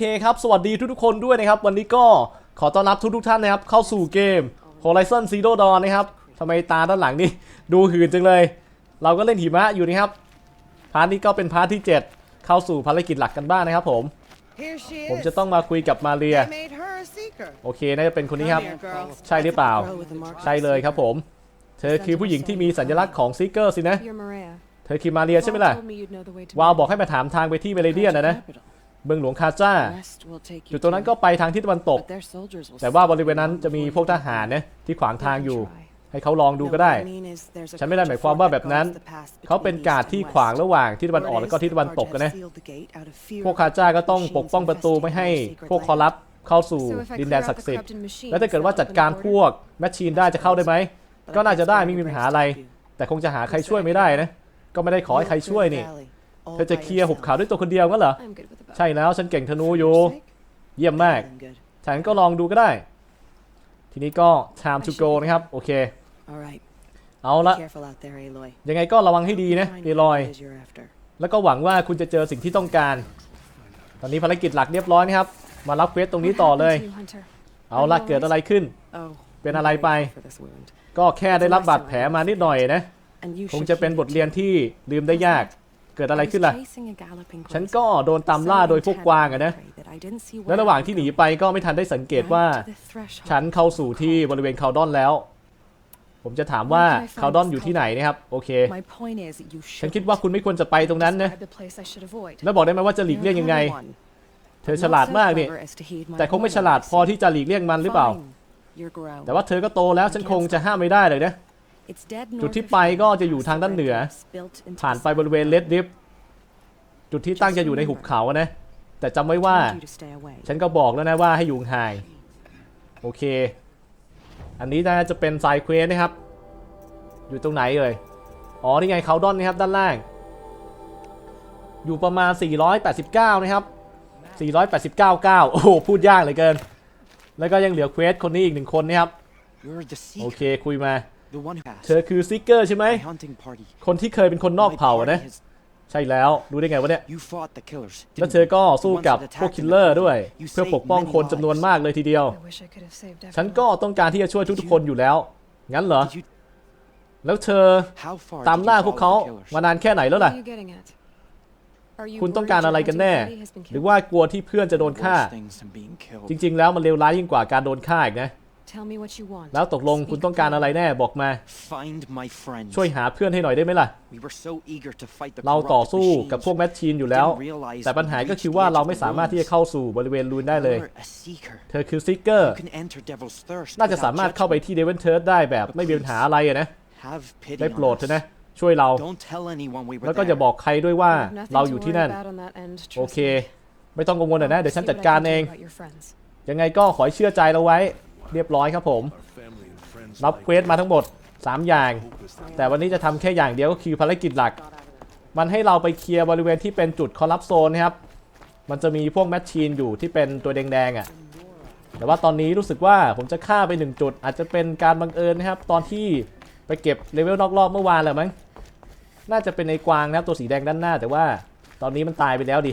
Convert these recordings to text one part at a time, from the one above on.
โอเคครับ สวัสดีทุกๆคนด้วยนะครับ วันนี้ก็ขอต้อนรับทุกๆท่านนะครับ เข้าสู่เกม Horizon Zero Dawn นะครับทำไมตาด้านหลังนี่ ดูหืนจังเลย เราก็เล่นหิมะอยู่นะครับ พาร์ทนี้ก็เป็นพาร์ทที่ 7 เข้าสู่ภารกิจหลักกันบ้างนะครับผม ผมจะต้องมาคุยกับมาเรีย โอเค น่าจะเป็นคนนี้ครับ ใช่หรือเปล่า ใช่เลยครับผม เธอคือผู้หญิงที่มีสัญลักษณ์ของซิกเกอร์สินะ เธอคือมาเรียใช่ไหมล่ะ วาวบอกให้มาถามทางไปที่เมเรเดียนนะนะ เมืองหลวงคาจ้า Rest will take you จุดตรงนั้น to- ก็ไปทางทิศตะวันตก But their soldiers will แต่ว่า stop บริเวณนั้นจะมีพวกทหารนะที่ขวางทางอยู่ Try. ให้เขาลองดูก็ได้ No, what I mean is there's a ฉันไม่ได้หมายความว่าแบบนั้น creature fort that guards the pass เขาเป็น between การ์ด east ที่ and ขวาง west. ระหว่างทิศตะวันออก Word แล้วก็ is ทิศตะวัน the ตกกันนะ guards have sealed the gate out of fear พวกคาจ้าก็ต้องปกป้องประตูไม่ให้พวกคอรัปเข้าสู่ So if I ดิน clear แดน out ศัก the ดิ์สิทธิ์ corrupted machines, แล้วถ้าเกิดว่า that'll จัด open การ the พ border? วกแมชชีนได้จะเข้าได้ไหม But ก็น่าจะได้ I guess ไม่มี whatever ปัญหา breaks อะไร the do. แต่คงจะหาใครช่วยไม่ได้นะ ก็ไม่ได้ขอให้ใครช่วยนี่ All เธอจะ by เคลียร์หุบ yourself. เขาด้วยตัวคนเดียวงั้นเหรอ I'm good with the bow. ใช่แล้วฉันเก่งธนูอยู่ For your sake? เยี่ยมมาก Then good. ฉันก็ลองดูก็ได้ ทีนี้ก็ time to go นะครับ โอเค All right. เอาละ Be careful out there, Aloy. ยังไงก็ระวังให้ดีนะ Find เอลอย what it is you're after. แล้วก็หวังว่าคุณจะเจอสิ่งที่ต้องการ ตอนนี้ภารกิจหลักเรียบร้อยนะครับ มารับเควสตรงนี้ What ต่อ happened เลย to you, Hunter? เอาละเกิดอะไรขึ้น Oh, เป็น I'm อะไร very ไป sorry for this wound. ก็แค่ได้รับบาดแผลมานิดหน่อยนะ And you คง should จะเป็น keep บทเรียนที่ลืมได้ยาก เกิดอะไร I was ขึ้นล่ะ chasing a galloping ฉัน closer. ก็โดนตามล่าโดยพวกกวางอะนะ Prey that I didn't see และ where ระหว่าง I ที่ was หนี going. ไปก็ไม่ทันได้สังเกตว่า Right to the threshold. ฉันเข้าสู่ที่บริเวณคาวดอนแล้ว ผมจะถามว่าคาวดอนอยู่ที่ไหนนะครับ โอเค My point is, you ฉัน should คิดว่าคุณไม่ควรจะไปตรงนั้นนะ describe the place I should avoid. แล้วบอกได้ไหมว่าจะหลีกเลี่ยงยังไง เธอฉลาดมากนี่ แต่คงไม่ฉลาดพอที่จะหลีกเลี่ยงมันหรือเปล่า แต่ว่าเธอก็โตแล้วฉันคงจะห้ามไม่ได้เลยนะ จุดที่ไปก็จะอยู่ทางด้านเหนือ ผ่านไปบริเวณเลดดิฟจุดที่ตั้งจะอยู่ในหุบเขาอะนะ แต่จำไว้ว่า ฉันก็บอกแล้วนะว่าให้อยู่ห่างโอเค อันนี้น่าจะเป็นไซเควสนะครับ อยู่ตรงไหนเอ่ยอ๋อนี่ไงเขาดอนนะครับด้านล่าง อยู่ประมาณ 489 นะครับ 489 9 โอ้โหพูดยากเหลือเกิน แล้วก็ยังเหลือเควสคนนี้อีกหนึ่งคนนะครับ You're the โอ seeker, เคคุยมา the one who passed. เธอคือซิกเกอร์ใช่ไหม My hunting party. คนที่เคยเป็นคนนอก My เผ่าอะ party นะ has- ใช่แล้ว รู้ได้ไงวะเนี่ย You fought the killers. แล้ว didn't เธอ you? ก็สู้กับ The ones that พวก attacked คิล in เลอ the ร์ด้วย You เพื่อ saved ปกป้อง many คนจำนวน lives. มากเลยทีเดียว I wish I could have saved ฉัน everyone. ก็ต้องการที่จะช่วยทุกๆคนอยู่แล้ว งั้นเหรอ Did you, แล้วเธอ how far ตาม did ล่า you พวก follow เขา the killers? มานานแค่ไหนแล้ว What ล่ะ are you getting at? Are you คุณต้อง worried การ your อะไรกัน hunting แน่ party has been หรือ killed? ว่ากลัวที่เพื่อนจะโดน The ฆ่า worst things than being killed. จริง ๆ แล้วมันเลวร้ายยิ่งกว่าการโดนฆ่าอีกนะ Tell me what you want. แล้วตกลงคุณต้องการอะไรแน่บอกมา Find my friends. ช่วยหาเพื่อนให้หน่อยได้ไหมล่ะ We were so eager to fight the เราต่อ corrupt สู้กับ machines. พวกแมชชีนอยู่แล้ว Didn't realize แต่ปัญหา we ก็ reached คือ the ว่า edge เรา of ไม่ the สามารถที่จะ ruins. เข้าสู่บริเวณรูนได้เลย You're a seeker. เธอคือซิกเกอร์ You can enter Devil's Thirst น่าจะ without สามารถเข้าไป judgment. ที่เดวินเทิร์ดได้แบบไม่มีปัญหาอะไรอะนะ Have pity ได้ on โปรดเถ us. อะนะ ช่วยเรา Don't tell anyone we were แล้วก็อย่า there. บอกใครด้วยว่า You have nothing เรา to อยู่ worry ที่นั่น about on that end, โอ trust เค me. ไม่ต้องกังวลนะ เดี๋ยวฉัน See จัด what I การ can do เอง about your friends. ยังไงก็ขอให้เชื่อใจเราไว้ เรียบร้อยครับผม รับเควสมาทั้งหมด 3 อย่าง แต่วันนี้จะทำแค่อย่างเดียวก็คือภารกิจหลัก มันให้เราไปเคลียร์บริเวณที่เป็นจุดคอร์รัปโซนนะครับ มันจะมีพวกแมชชีนอยู่ที่เป็นตัวแดงๆอะ่ะ แต่ว่าตอนนี้รู้สึกว่าผมจะฆ่าไปหนึ่งจุด อาจจะเป็นการบังเอิญนะครับ ตอนที่ไปเก็บเลเวลนอกรอบเมื่อวานแหละมั้ง น่าจะเป็นในกวางนะครับตัวสีแดงด้านหน้า แต่ว่าตอนนี้มันตายไปแล้วดิ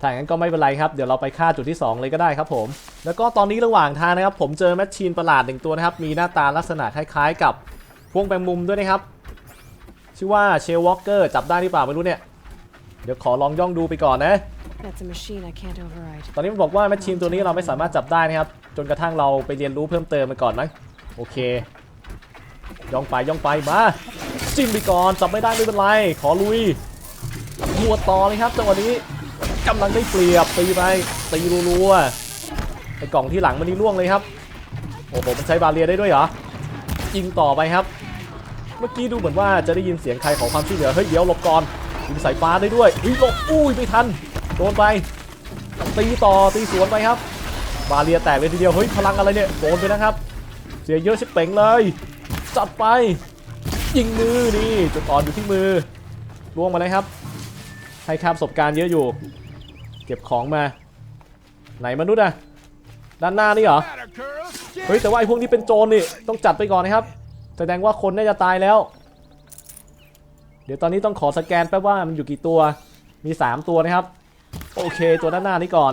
ถ้าอย่างนั้นก็ไม่เป็นไรครับ เดี๋ยวเราไปฆ่าจุดที่ 2 เลยก็ได้ครับผม แล้วก็ตอนนี้ระหว่างทางนะครับ ผมเจอแมชชีนประหลาดหนึ่งตัวนะครับ มีหน้าตาลักษณะคล้ายๆ กับพวงแมงมุมด้วยนะครับ ชื่อว่าเชลวอลเกอร์จับได้หรือเปล่าไม่รู้เนี่ย เดี๋ยวขอลองย่องดูไปก่อนนะ That's a machine I can't override. ตอนนี้มันบอกว่าแมชชีนตัวนี้เราไม่สามารถจับได้นะครับ จนกระทั่งเราไปเรียนรู้เพิ่มเติมมาก่อนมั้งโอเค ย่องไปย่องไปมาจิ้มไปก่อนจับไม่ได้ไม่เป็นไร ขอลุยหัวดต่อเลยครับจังหวะนี้กำลังได้เปรียบตีไปตีรัวๆ ไอ้กล่องที่หลังมันนี่ล่วงเลยครับ โอ้โห มันใช้บาเรียได้ด้วยเหรอ ยิงต่อไปครับ เมื่อกี้ดูเหมือนว่าจะได้ยินเสียงใครขอความช่วยเหลือ เฮ้ยเดี๋ยวหลบก่อนยิงสายฟ้าได้ด้วย อุ้ยหลบอุ้ยไม่ทัน โดนไป ตีต่อตีสวนไปครับ บาเรียแตกเลยทีเดียว เฮ้ยพลังอะไรเนี่ย โดนไปนะครับ เสียเยอะชิบเป่งเลย จัดไป ยิงมือนี่ จุดอ่อนอยู่ที่มือ ล่วงมาเลยครับ ให้ค่าประสบการณ์เยอะอยู่ เก็บของมา ไหนมนุษย์อะ ด้านหน้านี่เหรอ เฮ้ยแต่ว่าไอ้พวกนี้เป็นโจรนี่ต้องจัดไปก่อนนะครับ แสดงว่าคนน่าจะตายแล้ว เดี๋ยวตอนนี้ต้องขอสแกนแป๊บว่ามันอยู่กี่ตัว มี 3 ตัวนะครับ โอเคตัวด้านหน้านี้ก่อน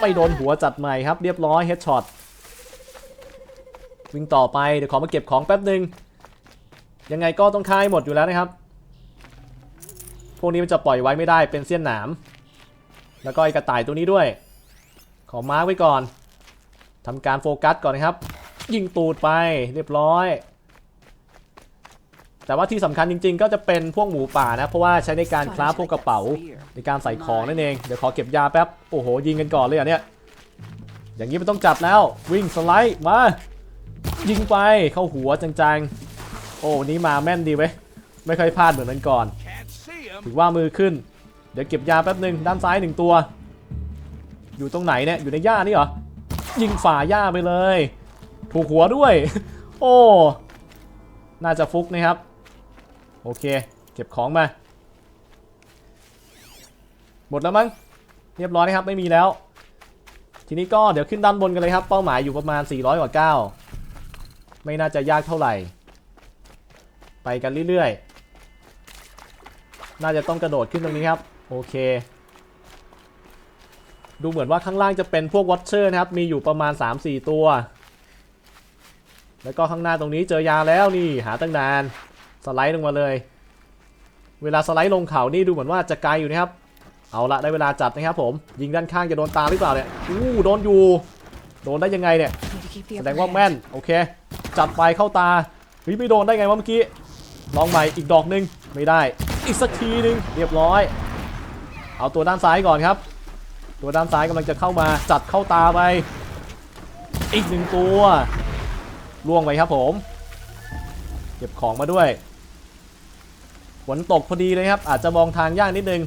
ไม่โดนหัวจัดใหม่ครับ เรียบร้อยเฮดช็อต วิ่งต่อไปเดี๋ยวขอมาเก็บของแป๊บหนึ่งยังไงก็ต้องคายหมดอยู่แล้วนะครับ พวกนี้มันจะปล่อยไว้ไม่ได้เป็นเสี้ยนหนาม แล้วก็ไอกระต่ายตัวนี้ด้วย ขอมาร์กไว้ก่อน ทำการโฟกัสก่อนนะครับ ยิงตูดไปเรียบร้อย แต่ว่าที่สำคัญจริงๆ ก็จะเป็นพวกหมูป่านะ เพราะว่าใช้ในการคราฟพวกกระเป๋าในการใส่ของนั่นเอง เดี๋ยวขอเก็บยาแป๊บ โอ้โห ยิงกันก่อนเลยอะเนี่ย อย่างนี้มันต้องจับแล้ว วิ่งสไลด์มา ยิงไปเข้าหัวจังๆ โอ้วันนี้มาแม่นดีเว้ย ไม่ค่อยพลาดเหมือนนั้นก่อน ถือว่ามือขึ้น เดี๋ยวเก็บยาแป๊บหนึ่งด้านซ้ายหนึ่งตัว อยู่ตรงไหนเนี่ย อยู่ในหญ้านี่เหรอ ยิงฝ่าหญ้าไปเลย ถูกหัวด้วย โอ้ น่าจะฟุกนะครับ โอเค เก็บของมา หมดแล้วมั้ง เรียบร้อยนะครับ ไม่มีแล้ว ทีนี้ก็เดี๋ยวขึ้นด้านบนกันเลยครับ เป้าหมายอยู่ประมาณ 400กว่าก้าไม่น่าจะยากเท่าไหร่ ไปกันเรื่อยๆ น่าจะต้องกระโดดขึ้นตรงนี้ครับ โอเค ดูเหมือนว่าข้างล่างจะเป็นพวกวอตเชอร์นะครับ มีอยู่ประมาณ 3-4 ตัว แล้วก็ข้างหน้าตรงนี้เจอยาแล้วนี่หาตั้งนาน สไลด์ลงมาเลย เวลาสไลด์ลงเขานี่ดูเหมือนว่าจะไกลอยู่นะครับ เอาละได้เวลาจัดนะครับผม ยิงด้านข้างจะโดนตาหรือเปล่าเนี่ยอู้โดนอยู่ โดนได้ยังไงเนี่ยแสดงว่าแม่นโอเค จัดไปเข้าตาเฮ้ยไม่โดนได้ไงวะเมื่อกี้ลองใหม่อีกดอกหนึงไม่ได้ อีกสักทีหนึงเรียบร้อย เอาตัวด้านซ้ายก่อนครับ ตัวด้านซ้ายกำลังจะเข้ามาจัดเข้าตาไปอีกหนึ่งตัวล่วงไปครับผม เก็บของมาด้วยฝนตกพอดีเลยครับ อาจจะมองทางยากนิดนึง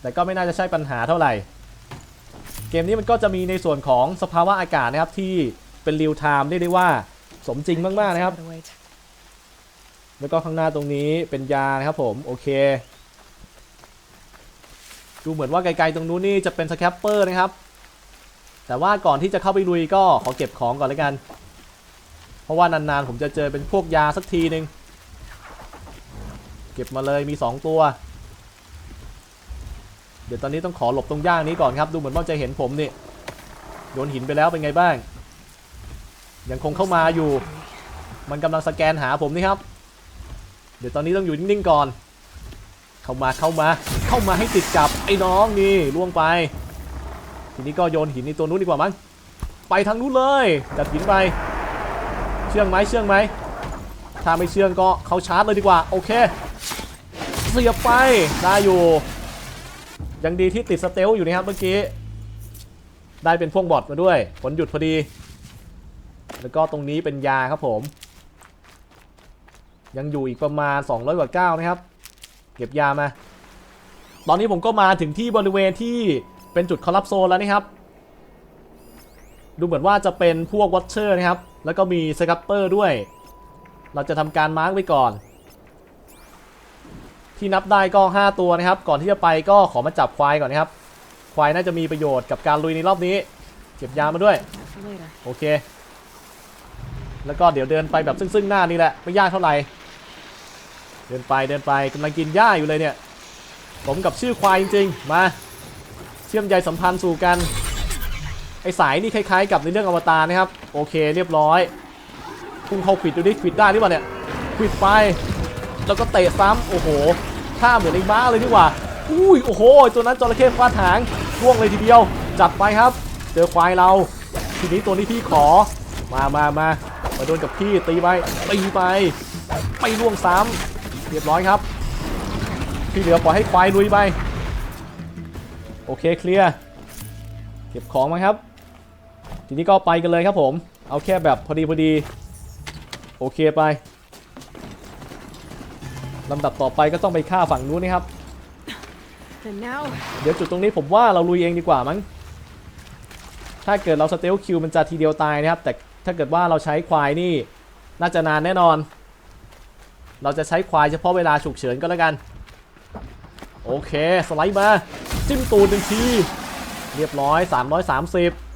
แต่ก็ไม่น่าจะใช่ปัญหาเท่าไหร่ เกมนี้มันก็จะมีในส่วนของสภาวะอากาศนะครับที่เป็นเรียลไทม์เรียกได้ว่าสมจริงมาก ๆ นะครับ แล้วก็ข้างหน้าตรงนี้เป็นยานะครับผม โอเค ดูเหมือนว่าไกลๆตรงนู้นนี่จะเป็นสแคปเปอร์นะครับ แต่ว่าก่อนที่จะเข้าไปลุยก็ขอเก็บของก่อนแล้วกัน เพราะว่านานๆผมจะเจอเป็นพวกยาสักทีหนึ่งเก็บมาเลยมี 2 ตัว เดี๋ยวตอนนี้ต้องขอหลบตรงย่างนี้ก่อนครับ ดูเหมือนว่าจะเห็นผมนี่โยนหินไปแล้วเป็นไงบ้าง ยังคงเข้ามาอยู่ มันกำลังสแกนหาผมนี่ครับ เดี๋ยวตอนนี้ต้องอยู่นิ่งๆก่อน เข้ามาเข้ามา เข้ามาให้ติดกับไอ้น้องนี่ล่วงไป ทีนี้ก็โยนหินในตัวนู้นดีกว่ามั้งไปทางนู้นเลยจัดหินไป เชื่องไหมเชื่องไหมถ้าไม่เชื่องก็เขาชาร์จเลยดีกว่า โอเค เสียบไปได้อยู่ ยังดีที่ติดสเตลอยู่นะครับเมื่อกี้ได้เป็นพ่วกบอทมาด้วยฝนหยุดพอดี แล้วก็ตรงนี้เป็นยาครับผม ยังอยู่อีกประมาณ 200กว่าก้านะครับ เก็บยามา ตอนนี้ผมก็มาถึงที่บริเวณที่เป็นจุดคอลลัปโซนแล้วนะครับ ดูเหมือนว่าจะเป็นพวกวอตเชอร์นะครับ แล้วก็มีสกัปเปอร์ด้วย เราจะทำการมาร์กไว้ก่อน ที่นับได้ก็ 5 ตัวนะครับ ก่อนที่จะไปก็ขอมาจับควายก่อนนะครับ ควายน่าจะมีประโยชน์กับการลุยในรอบนี้ เก็บยามาด้วย For later. โอเค แล้วก็เดี๋ยวเดินไปแบบซึ่งๆหน้านี่แหละ ไม่ยากเท่าไหร่ เดินไปเดินไปกำลังกินหญ้าอยู่เลยเนี่ย ผมกับชื่อควายจริงๆ มา เชื่อมใยสัมพันธ์สู่กัน ไอสายนี่คล้ายๆ กับในเรื่องอวตารนะครับ โอเคเรียบร้อย พุ่งเข้าขวิดดูดิขวิดได้หรือเปล่าเนี่ยขวิดไป แล้วก็เตะซ้ำโอ้โหท่าเหมือนไอ้ม้าเลยนี่หว่า อุ้ยโอ้โหตัวนั้นจระเข้ฟาดหางร่วงเลยทีเดียว จัดไปครับ เจอควายเรา ทีนี้ตัวนี้พี่ขอ มามามามาโดนกับพี่ตีไปตีไปไม่ล่วงซ้ำ เรียบร้อยครับ ที่เหลือปล่อยให้ควายลุยไป โอเคเคลียร์ เก็บของมาครับ ทีนี้ก็ไปกันเลยครับผม เอาแค่แบบพอดีพอดี โอเคไปลำดับต่อไปก็ต้องไปฆ่าฝั่งนู้นนะครับ And now, เดี๋ยวจุดตรงนี้ผมว่าเราลุยเองดีกว่ามั้ง ถ้าเกิดเราสเตลคิวมันจะทีเดียวตายนะครับ แต่ถ้าเกิดว่าเราใช้ควายนี่ น่าจะนานแน่นอน เราจะใช้ควายเฉพาะเวลาฉุกเฉินก็แล้วกัน โอเค สไลด์มา จิ้มตูดหนึ่งที เรียบร้อย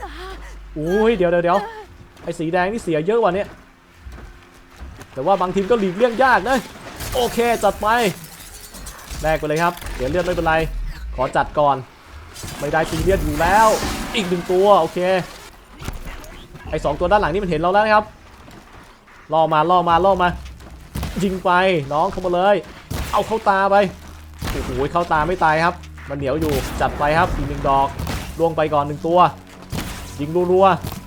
330 อุ้ย เดี๋ยวเดี๋ยวเดี๋ยวไอ้สีแดงนี่เสียเยอะกว่านี้แต่ว่าบางทีมก็หลีกเลี่ยงยากนะ โอเค จัดไปแลกไปเลยครับเดี๋ยวเลือดไม่เป็นไร ขอจัดก่อน ไม่ได้ตีเลียดอยู่แล้ว อีกหนึ่งตัว โอเค ไอสองตัวด้านหลังนี่มันเห็นเราแล้วนะครับล่อมาล่อมาล่อมา ยิงไปน้องเข้ามาเลย เอาเข้าตาไปโอ้โหเข้าตาไม่ตายครับ มันเหนียวอยู่จัดไปครับอีกหนึ่งดอกล่วงไปก่อนหนึ่งตัว ยิงรัว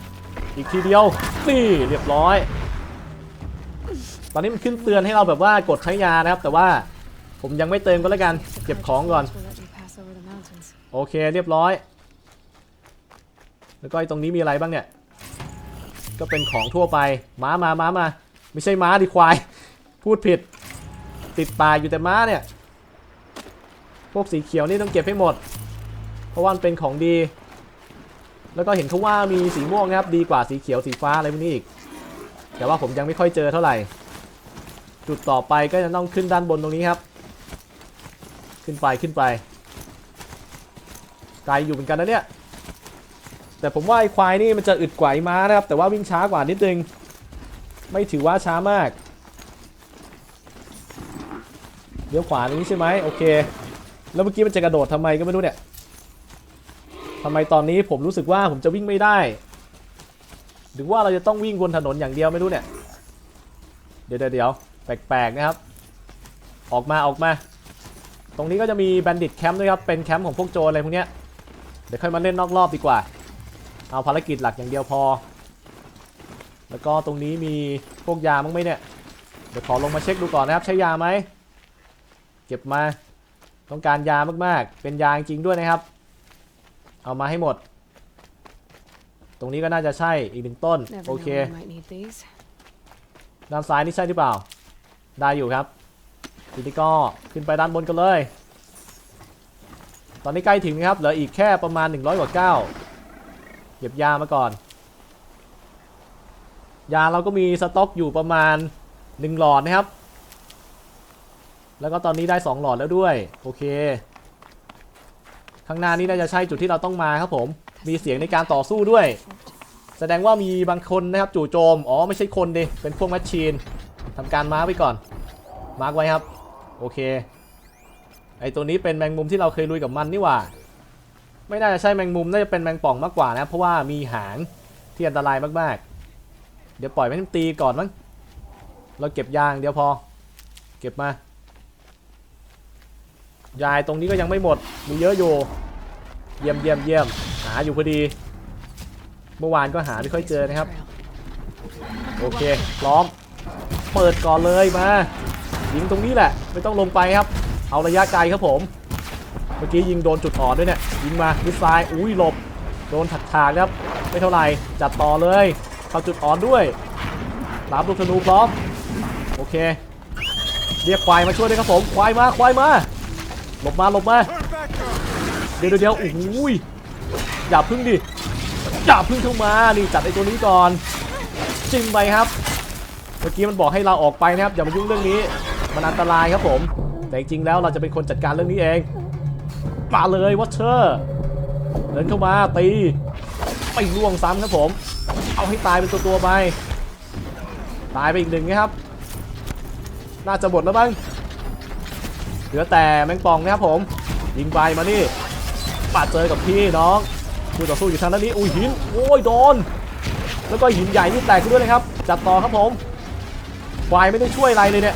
ๆอีกทีเดียวนี่เรียบร้อย ตอนนี้มันขึ้นเตือนให้เราแบบว่ากดใช้ยานะครับ แต่ว่าผมยังไม่เติมก็แล้วกันเก็บของก่อน โอเคเรียบร้อย แล้วก็ไอตรงนี้มีอะไรบ้างเนี่ย ก็เป็นของทั่วไปม้ามาม้ามา ไม่ใช่ม้าดิควาย พูดผิด ติดปากอยู่แต่ม้าเนี่ย พวกสีเขียวนี่ต้องเก็บให้หมด เพราะว่ามันเป็นของดี แล้วก็เห็นเขาว่ามีสีม่วงนะครับ ดีกว่าสีเขียวสีฟ้าอะไรพวกนี้อีก แต่ว่าผมยังไม่ค่อยเจอเท่าไหร่ จุดต่อไปก็จะต้องขึ้นด้านบนตรงนี้ครับ ขึ้นไปขึ้นไปไกลอยู่เหมือนกันนะเนี่ย แต่ผมว่าไอ้ควายนี่มันจะอึดกว่าไอ้ม้านะครับ แต่ว่าวิ่งช้ากว่านิดนึง ไม่ถือว่าช้ามาก เลี้ยวขวานี้ใช่ไหมโอเค แล้วเมื่อกี้มันจะกระโดดทำไมก็ไม่รู้เนี่ยทำไมตอนนี้ผมรู้สึกว่าผมจะวิ่งไม่ได้ หรือว่าเราจะต้องวิ่งบนถนนอย่างเดียวไม่รู้เนี่ย เดี๋ยวเดี๋ยวแปลกๆนะครับ ออกมาออกมา ตรงนี้ก็จะมีแบนดิตแคมป์ด้วยครับ เป็นแคมป์ของพวกโจรอะไรพวกเนี้ย เดี๋ยวค่อยมาเล่นนอกรอบดีกว่า เอาภารกิจหลักอย่างเดียวพอ แล้วก็ตรงนี้มีพวกยามั้งไหมเนี่ย เดี๋ยวขอลงมาเช็คดูก่อนนะครับ ใช้ยาไหม ก็บมา ต้องการยามากๆ เป็นยาจริงๆด้วยนะครับ เอามาให้หมด ตรงนี้ก็น่าจะใช่อีกหนึ่งต้น Never โอ know เค when I might need these. ด้านซ้ายนี่ใช่หรือเปล่า ได้อยู่ครับทีนี้ก็ขึ้นไปด้านบนกันเลย ตอนนี้ใกล้ถึงนะครับ เหลืออีกแค่ประมาณ 100กว่าก้าวเก็บยามาก่อน ยาเราก็มีสต็อกอยู่ประมาณ 1 หลอดนะครับ แล้วก็ตอนนี้ได้ 2 หลอดแล้วด้วย โอเค ข้างหน้านี้น่าจะใช่จุดที่เราต้องมาครับผม มีเสียงในการต่อสู้ด้วย แสดงว่ามีบางคนนะครับจู่โจม อ๋อไม่ใช่คนดิ เป็นพวกแมชชีนทำการมาร์กไว้ก่อน มาร์กไว้ครับ โอเค ไอตัวนี้เป็นแมงมุมที่เราเคยลุยกับมันนี่หว่า ไม่น่าจะใช่แมงมุม น่าจะเป็นแมงป่องมากกว่านะ เพราะว่ามีหางที่อันตรายมากๆ เดี๋ยวปล่อยให้มันตีก่อนมั้ง เราเก็บยางเดี๋ยวพอ เก็บมา ยายตรงนี้ก็ยังไม่หมด มีเยอะอยู่ เยี่ยมเยี่ยมเยี่ยมหาอยู่พอดี เมื่อวานก็หาไม่ค่อยเจอนะครับ โอเค พร้อม เปิดก่อนเลยมา ยิงตรงนี้แหละ ไม่ต้องลงไปครับ เอาระยะไกลครับผม เมื่อกี้ยิงโดนจุดอ่อนด้วยเนี่ย ยิงมามิสไซล์อุ้ยหลบ โดนถักถากครับ ไม่เท่าไหร่ จัดต่อเลย เข้าจุดอ่อนด้วยรับลูกธนูพร้อม โอเค เรียกควายมาช่วยด้วยครับผม ควายมา ควายมา หลบมาหลบมาเดี๋ยวเดี๋ยวโอ้ยอย่าพึ่งดิอย่าพึ่งเข้ามานี่จัดไอ้ตัวนี้ก่อนจิ้มไปครับ เมื่อกี้มันบอกให้เราออกไปนะครับอย่ามายุ่งเรื่องนี้ มันอันตรายครับผม แต่จริงแล้วเราจะเป็นคนจัดการเรื่องนี้เองมาเลยวัชเชอร์เดินเข้ามาตีไปล่วงซ้ำครับผม เอาให้ตายเป็นตัวตัวๆไปตายไปอีกหนึ่งนะครับ น่าจะหมดแล้วบ้าง เหลือแต่แมงป่องนะครับผม ยิงไปมานี่ปาดเจอกับพี่น้องคู่ต่อสู้อยู่ทางด้านนี้อุ้ยหินโอ้ยโดน แล้วก็หินใหญ่ที่แตกขึ้นด้วยนะครับ จัดต่อครับผมควายไม่ได้ช่วยอะไรเลยเนี่ย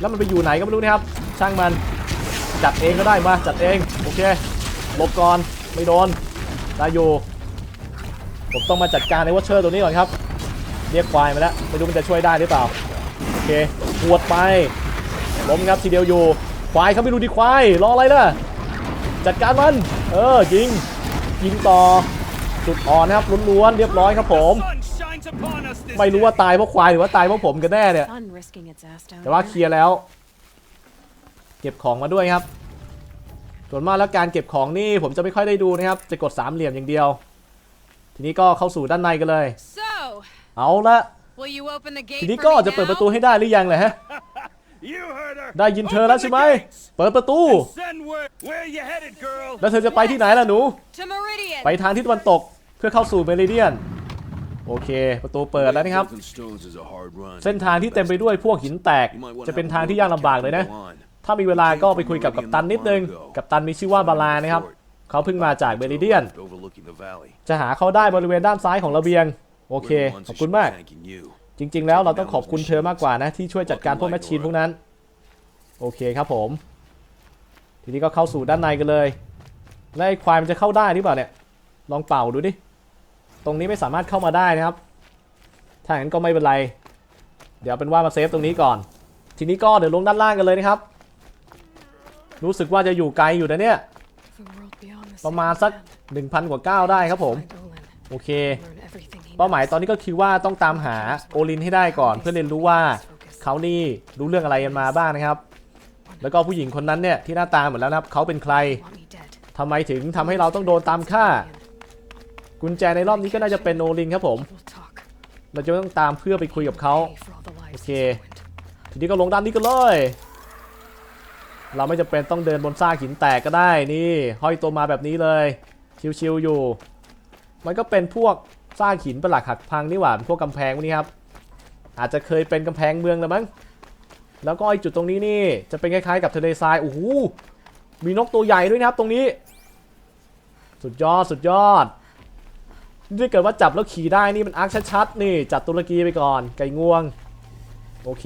แล้วมันไปอยู่ไหนก็ไม่รู้นะครับ ช่างมันจัดเองก็ได้มาจัดเองโอเคหลบก่อนไม่โดนได้อยู่ผมต้องมาจัดการในวอชเชอร์ตัวนี้ก่อนครับ เรียกควายมาแล้วไม่รู้มันจะช่วยได้หรือเปล่าโอเคหวดไป ล้มครับทีเดียวอยู่ ควายเขาไม่รู้ดีควาย รออะไรล่ะ จัดการมัน เออยิง ยิงต่อ จุดอ่อนนะครับล้วนๆเรียบร้อยครับผม ไม่รู้ว่าตายเพราะควายหรือว่าตายเพราะผมกันแน่เนี่ย Fun risking its ass down แต่ว่า there. เคลียร์แล้ว เก็บของมาด้วยครับ ส่วนมากแล้วการเก็บของนี่ผมจะไม่ค่อยได้ดูนะครับ จะกดสามเหลี่ยมอย่างเดียว ทีนี้ก็เข้าสู่ด้านในกันเลย So, เอาละ will you open the gate ทีนี้ for ก็ me จะเปิด now? ประตูให้ได้หรือยังเลยฮะ You heard her. ได้ยินเธอแล้วใช่ไหม เปิดประตู Send word. Where you headed, girl? แล้วเธอจะไปที่ไหนล่ะหนู To Meridian. ไปทางทิศตะวันตกเพื่อเข้าสู่เมริเดียน โอเค ประตูเปิดแล้วนะครับ เส้นทางที่เต็มไปด้วยพวกหินแตก จะเป็นทางที่ยากลำบากเลยนะ ถ้ามีเวลาก็ไปคุยกับกัปตันนิดนึง กัปตันมีชื่อว่าบาลานะครับ เขาเพิ่งมาจากเบริเดียน Overlooking the valley. จะหาเขาได้บริเวณด้านซ้ายของระเบียง โอเค We're the ones ขอบ who คุณ should be มาก thanking you. จริง ๆ แล้วเราต้องขอบคุณเธอมากกว่านะที่ช่วยจัดการพวกแมชชีนพวกนั้น โอเคครับผม ทีนี้ก็เข้าสู่ด้านในกันเลย แล้วไอ้ควายมันจะเข้าได้หรือเปล่าเนี่ย ลองเป่าดูดิ ตรงนี้ไม่สามารถเข้ามาได้นะครับ ถ้าอย่างนั้นก็ไม่เป็นไร เดี๋ยวเป็นว่ามาเซฟตรงนี้ก่อน ทีนี้ก็เดี๋ยวลงด้านล่างกันเลยนะครับ รู้สึกว่าจะอยู่ไกลอยู่นะเนี่ย ประมาณสัก 1,000 กว่าก้าวได้ครับผม โอเค เป้าหมายตอนนี้ก็คือว่าต้องตามหาโอลินให้ได้ก่อน เพื่อเรียนรู้ว่าเขานี่รู้เรื่องอะไรกันมาบ้างนะครับ แล้วก็ผู้หญิงคนนั้นเนี่ยที่หน้าตาเหมือนแล้วนะครับเขาเป็นใครทำไมถึงทำให้เราต้องโดนตามฆ่า กุญแจในรอบนี้ก็น่าจะเป็นโอลินครับผม เราจะต้องตามเพื่อไปคุยกับเขา Pay for all the lives Okay. he's ruined. ทีนี้ก็ลงด้านนี้กันเลย เราไม่จำเป็นต้องเดินบนซากหินแตกก็ได้นี่ ห้อยตัวมาแบบนี้เลยชิวๆอยู่ มันก็เป็นพวกซากหินประหลักหักพังนี่หว่าพวกกำแพงพวกนี้ครับอาจจะเคยเป็นกำแพงเมืองแล้วมั้ง แล้วก็ไอจุดตรงนี้นี่จะเป็นคล้ายๆกับทะเลทรายโอ้โหมีนกตัวใหญ่ด้วยนะครับตรงนี้ สุดยอดสุดยอดนี่ถ้าเกิดว่าจับแล้วขี่ได้นี่มันอาร์คชัดๆนี่จัดตุรกีไปก่อน ไก่งวง โอเค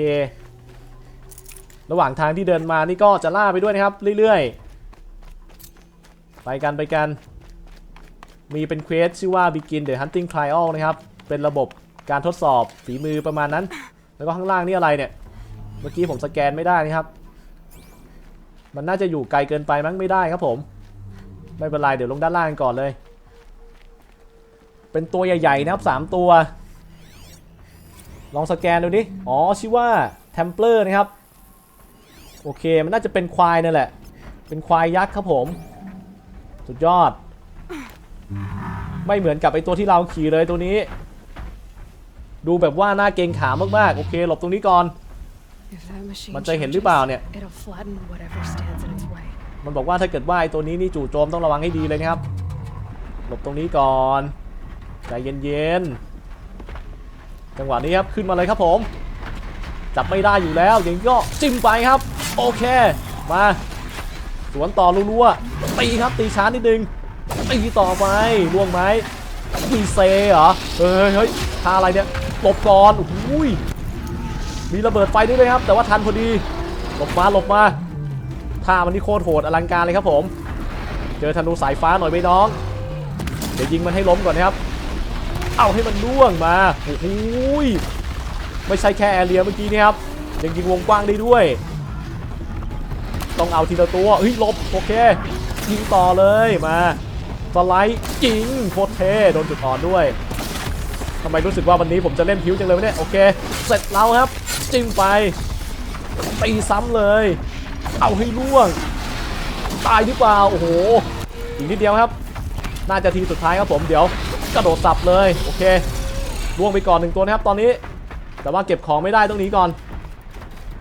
ระหว่างทางที่เดินมานี่ก็จะล่าไปด้วยนะครับ เรื่อยๆ ไปกันไปกัน มีเป็นเควสชื่อว่า Begin the Hunting Trial นะครับ เป็นระบบการทดสอบฝีมือประมาณนั้น แล้วก็ข้างล่างนี่อะไรเนี่ย มื่อกี้ผมสแกนไม่ได้นะครับ มันน่าจะอยู่ไกลเกินไปมั้งไม่ได้ครับผม ไม่เป็นไรเดี๋ยวลงด้านล่างกันก่อนเลย เป็นตัวใหญ่ๆนะครับ3ตัว ลองสแกนดูดิ อ๋อชื่อว่า Templar นะครับ โอเคมันน่าจะเป็นควายนั่นแหละ เป็นควายยักษ์ครับผม สุดยอด ไม่เหมือนกับไอตัวที่เราขี่เลยตัวนี้ดูแบบว่าหน้าเกงขามมากๆ โอเค หลบตรงนี้ก่อน มันจะเห็นหรือเปล่าเนี่ย changes, It'll flatten whatever stands in its way. มันบอกว่าถ้าเกิดว่าไอตัวนี้นี่จู่โจมต้องระวังให้ดีเลยนะครับ หลบตรงนี้ก่อน ใจเย็นๆ จังหวะนี้ครับขึ้นมาเลยครับผม จับไม่ได้อยู่แล้ว อย่างนี้ก็จิ้มไปครับ โอเค มา สวนต่อรัวๆ ตีครับตีช้านิดนึง ตีต่อไปล่วงไหมมีเซเหรอ เฮ้ยเฮ้ยท่าอะไรเนี่ยหลบก่อนโอ้ย มีระเบิดไฟด้วยเลยครับ แต่ว่าทันพอดีหลบมาหลบมาท่ามันนี่โคตรโหดอลังการเลยครับผม เจอธนูสายฟ้าหน่อยไหมน้อง เดี๋ยวยิงมันให้ล้มก่อนนะครับ เอาให้มันล่วงมาโอ้โหยไม่ใช่แค่แอเรียเมื่อกี้นี่ครับยังยิงวงกว้างได้ด้วย ต้องเอาทีละตัวเฮ้ยลบโอเคยิงต่อเลยมาสไลด์ยิงโคตรเท่โดนจุดอ่อนด้วยทำไมรู้สึกว่าวันนี้ผมจะเล่นผิวจังเลยวะเนี่ยโอเค เสร็จแล้วครับ จิ้มไปตีซ้ำเลย เอาให้ล่วง ตายหรือเปล่า โอ้โห อีกนิดเดียวครับ น่าจะทีสุดท้ายครับผม เดี๋ยวกระโดดสับเลย โอเค ล่วงไปก่อนหนึ่งตัวนะครับ ตอนนี้ แต่ว่าเก็บของไม่ได้ต้องหนีก่อน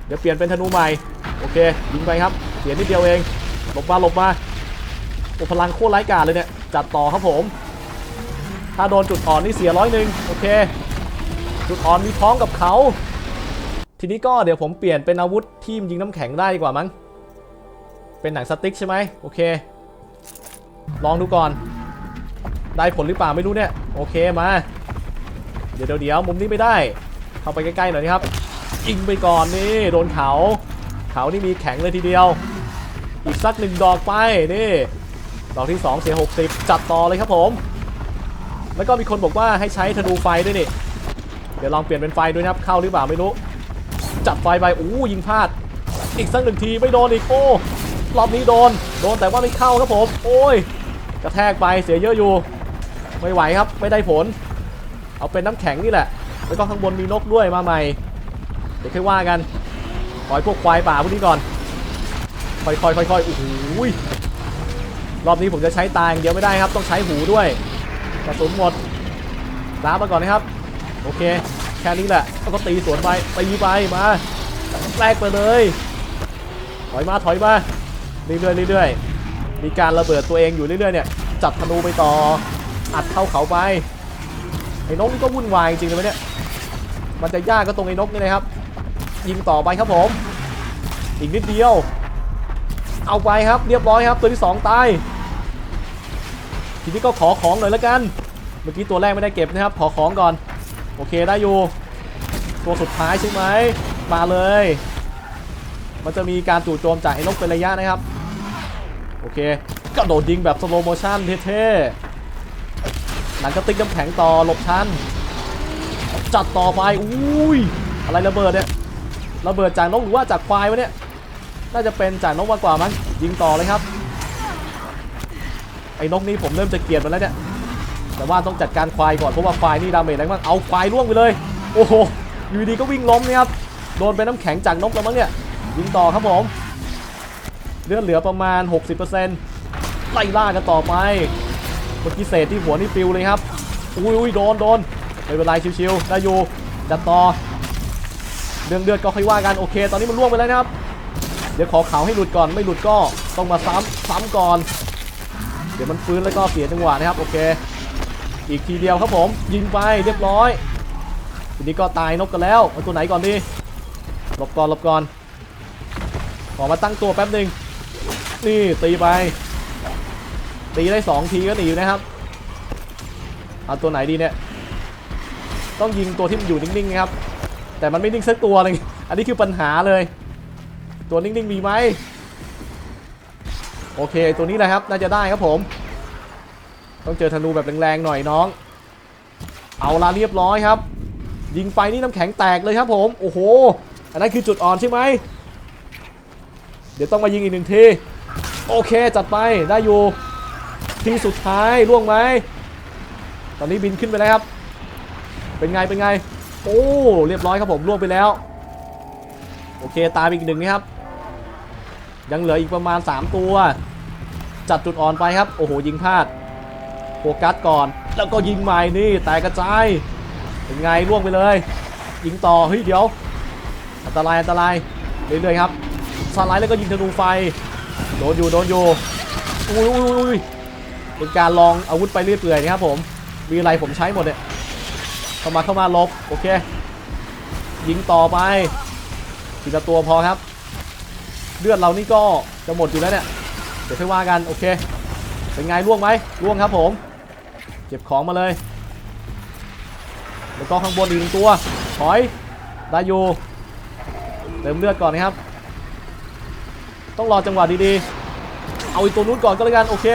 เดี๋ยวเปลี่ยนเป็นธนูใหม่ โอเค ยิงไปครับ เสียนิดเดียวเอง หลบมาหลบมาโอ้พลังโคตรไร้กาเลยเนี่ย จัดต่อครับผม ถ้าโดนจุดอ่อนนี่เสียร้อยหนึ่งโอเค จุดอ่อนมีพ้องกับเขา ทีนี้ก็เดี๋ยวผมเปลี่ยนเป็นอาวุธที่ยิงน้ำแข็งได้ดีกว่ามั้ง เป็นหนังสติ๊กใช่ไหมโอเค ลองดูก่อน ได้ผลหรือเปล่าไม่รู้เนี่ย โอเคมาเดี๋ยวเดี๋ยวเดี๋ยวมุมนี้ไม่ได้ เข้าไปใกล้ๆหน่อยนะครับยิงไปก่อนนี่โดนเขาเขานี่มีแข็งเลยทีเดียว อีกสักหนึ่งดอกไปนี่ดอกที่ 2 เสีย 60 จัดต่อเลยครับผม แล้วก็มีคนบอกว่าให้ใช้ธนูไฟด้วยนี่ เดี๋ยวลองเปลี่ยนเป็นไฟด้วยนะครับ เข้าหรือเปล่าไม่รู้ จับไฟไปอู้ยิงพลาด อีกสักหนึ่งทีไม่โดนอีกโอ้รอบนี้โดน โดนแต่ว่าไม่เข้าครับผม โอ้ย กระแทกไปเสียเยอะอยู่ ไม่ไหวครับไม่ได้ผล เอาเป็นน้ำแข็งนี่แหละ แล้วก็ข้างบนมีนกด้วยมาใหม่ เดี๋ยวค่อยว่ากันปล่อยพวกควายป่าพวกนี้ก่อน ค่อยๆค่อยๆโอ้โหยรอบนี้ผมจะใช้ตาอย่างเดียวไม่ได้ครับ ต้องใช้หูด้วยกระสุนหมดล้ามาก่อนนะครับ โอเค แค่นี้แหละแล้วก็ตีสวนไปตีไปมาแรกไปเลย ถอยมาถอยมาเรื่อยๆเรื่อยๆมีการระเบิดตัวเองอยู่เรื่อยๆเนี่ยจับธนูไปต่ออัดเข้าเขาไปไอ้นกนี่ก็วุ่นวายจริงเลยเนี่ยมันจะยากก็ตรงไอ้นกนี่เลยครับ ยิงต่อไปครับผม อีกนิดเดียว เอาไปครับเรียบร้อยครับ ตัวที่สองตายทีนี้ก็ขอของหน่อยละกัน เมื่อกี้ตัวแรกไม่ได้เก็บนะครับ ขอของก่อน โอเคได้อยู่ ตัวสุดท้ายใช่ไหมมาเลย มันจะมีการจู่โจมจากไอ้นกเป็นระยะนะครับ โอเคกระโดดยิงแบบสโลโมชั่นเท่ๆ หลังก็ติ๊กน้ำแข็งต่อหลบทันจัดต่อไป อุ้ย อะไรระเบิดเนี่ย ระเบิดจากนกหรือว่าจากควายวะเนี่ย น่าจะเป็นจากนกมากกว่ามั้งยิงต่อเลยครับ ไอ้นกนี้ผมเริ่มจะเกลียดมันแล้วเนี่ย แต่ว่าต้องจัดการควายก่อนเพราะว่าควายนี่ดาเมจแรงมากเอาควายล่วงไปเลย โอ้โหอยู่ดีก็วิ่งล้มนี่ยครับโดนเป็นน้ำแข็งจากนกแล้วมั้งเนี่ยยิงต่อครับผมเลือดเหลือประมาณ 60%ไล่ล่ากันต่อไปเมื่อกี้เศษที่หัวนี่ปิวเลยครับอุ้ยอุยโดนโดนไม่เป็นไรชิวๆได้อยู่จัดต่อเรื่องเลือดก็ค่อยว่ากันโอเค ตอนนี้มันล่วงไปแล้วนะครับ เดี๋ยวขอขาวให้หลุดก่อนไม่หลุดก็ต้องมาซ้ำซ้ำก่อน เดี๋ยวมันฟื้นแล้วก็เสียจังหวะนะครับโอเค อีกทีเดียวครับผมยิงไปเรียบร้อยทีนี้ก็ตายนกกันแล้วเอาตัวไหนก่อนดีหลบก่อนหลบก่อนขอมาตั้งตัวแป๊บหนึ่งนี่ตีไป ตีได้สองทีก็หนีนะครับเอาตัวไหนดีเนี่ยต้องยิงตัวที่มันอยู่นิ่งๆนะครับ แต่มันไม่นิ่งสักตัวเลยอันนี้คือปัญหาเลย ตัวนิ่งๆมีไหมโอเค ตัวนี้แหละครับน่าจะได้ครับผม ต้องเจอธนูแบบแรงๆหน่อยน้อง เอาละเรียบร้อยครับ ยิงไปนี่น้ำแข็งแตกเลยครับผม โอ้โห อันนั้นคือจุดอ่อนใช่ไหม เดี๋ยวต้องมายิงอีกหนึ่งที โอเคจัดไปได้อยู่ ทีสุดท้ายล่วงไหม ตอนนี้บินขึ้นไปแล้วครับ เป็นไงเป็นไง โอ้เรียบร้อยครับผมล่วงไปแล้ว โอเคตามอีกหนึ่งนะครับ ยังเหลืออีกประมาณ 3 ตัว จัดจุดอ่อนไปครับ โอ้โหยิงพลาด โฟกัสก่อน แล้วก็ยิงใหม่นี่แตกกระจายเป็นไงล่วงไปเลย ยิงต่อเฮ้ยเดี๋ยว อันตรายอันตรายเรื่อยๆครับสไลด์แล้วก็ยิงธนูไฟโดนอยู่โดนอยู่อุ้ยอุ้ยอุ้ยเป็นการลองอาวุธไปเรื่อยเปื่อยนะครับผมมีอะไรผมใช้หมดเนี่ยเข้ามาเข้ามาลบโอเค ยิงต่อไปทีละตัวพอครับ เลือดเรานี่ก็จะหมดอยู่แล้วเนี่ยเดี๋ยวค่อยว่ากันโอเค เป็นไงล่วงไหมล่วงครับผม ก็บของมาเลย แล้วก็ข้างบนอีกหนึ่งตัว ถอย ได้อยู่เติมเลือดก่อนนะครับ ต้องรอจังหวะดีๆ เอาอีกตัวนู้นก่อนก็แล้วกันโอเค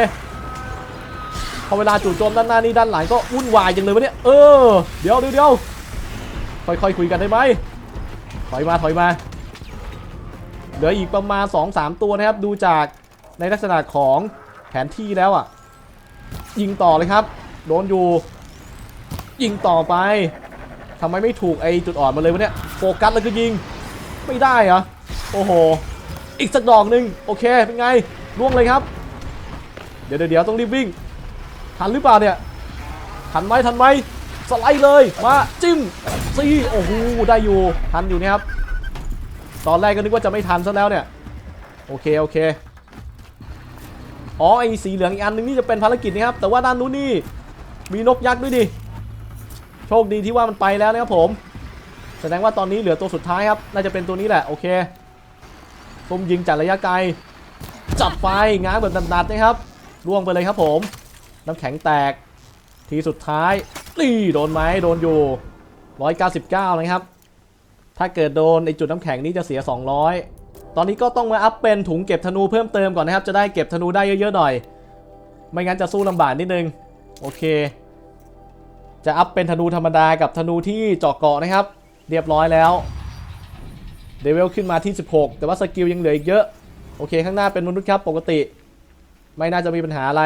พอเวลาจู่โจมด้านหน้านี่ด้านหลังก็วุ่นวายจังเลยวะเนี่ย เออเดี๋ยวเดี๋ยวเดี๋ยวค่อยๆคุยกันได้ไหมถอยมาถอยมา เหลืออีกประมาณ 2-3 ตัวนะครับ ดูจากในลักษณะของแผนที่แล้วอะ ยิงต่อเลยครับ โดนอยู่ ยิงต่อไปทำไมไม่ถูกไอจุดอ่อนมาเลยวะเนี่ยโฟกัสแล้วก็ยิง ไม่ได้เหรอโอ้โห อีกสักดอกหนึ่งโอเค เป็นไงล่วงเลยครับ เดี๋ยวเดี๋ยวต้องรีบวิ่ง ทันหรือเปล่าเนี่ย ทันไหมทันไหมสไลด์เลย มาจิ้มซีโอ้โห ได้อยู่ ทันอยู่นะครับ ตอนแรกก็นึกว่าจะไม่ทันซะแล้วเนี่ย โอเค โอเค อ๋อ ไอ้สีเหลืองอีกอันนึงนี่จะเป็นภารกิจนะครับ แต่ว่าด้านนู้นนี่ มีนกยักษ์ด้วยดิ โชคดีที่ว่ามันไปแล้วนะครับผม แสดงว่าตอนนี้เหลือตัวสุดท้ายครับ น่าจะเป็นตัวนี้แหละ โอเคตุ่มยิงจากระยะไกล จับไปง้างแบบดัดๆนะครับล่วงไปเลยครับผม น้ำแข็งแตก ทีสุดท้าย นี่โดนไหมโดนอยู่ 199 นะครับ ถ้าเกิดโดนไอจุดน้ำแข็งนี้จะเสีย 200 ตอนนี้ก็ต้องมาอัพเป็นถุงเก็บธนูเพิ่มเติมก่อนนะครับ จะได้เก็บธนูได้เยอะๆหน่อย ไม่งั้นจะสู้ลำบากนิดนึง โอเค จะอัพเป็นธนูธรรมดากับธนูที่เจาะเกาะนะครับ เรียบร้อยแล้วเดเวลขึ้นมาที่ 16 แต่ว่าสกิลยังเหลืออีกเยอะ โอเค ข้างหน้าเป็นมนุษย์ครับปกติ ไม่น่าจะมีปัญหาอะไร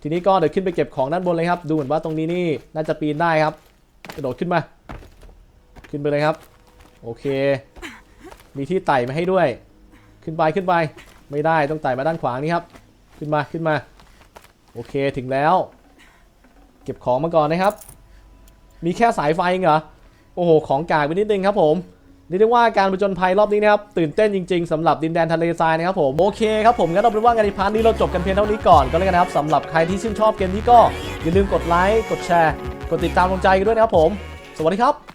ทีนี้ก็เดี๋ยวขึ้นไปเก็บของด้านบนเลยครับ ดูเหมือนว่าตรงนี้นี่น่าจะปีนได้ครับ กระโดดขึ้นมา ขึ้นไปเลยครับ โอเค มีที่ไต่มาให้ด้วย ขึ้นไปขึ้นไป ไม่ได้ต้องไต่มาด้านขวานี่ครับ ขึ้นมาขึ้นมา โอเคถึงแล้ว เก็บของมาก่อนนะครับ มีแค่สายไฟเหรอ โอ้โห ของกากไปนิดนึงครับผมเรียกได้ว่าการผจญภัยรอบนี้นะครับตื่นเต้นจริงๆสำหรับดินแดนทะเลทรายนะครับผมโอเคครับผมงั้นเราเป็นว่ากันในพาร์ทนี้เราจบกันเพียงเท่านี้ก่อนก็แล้วกันนะครับสำหรับใครที่ชื่นชอบเกมนี้ก็อย่าลืมกดไลค์กดแชร์ กดติดตามลงใจกันด้วยนะครับผม สวัสดีครับ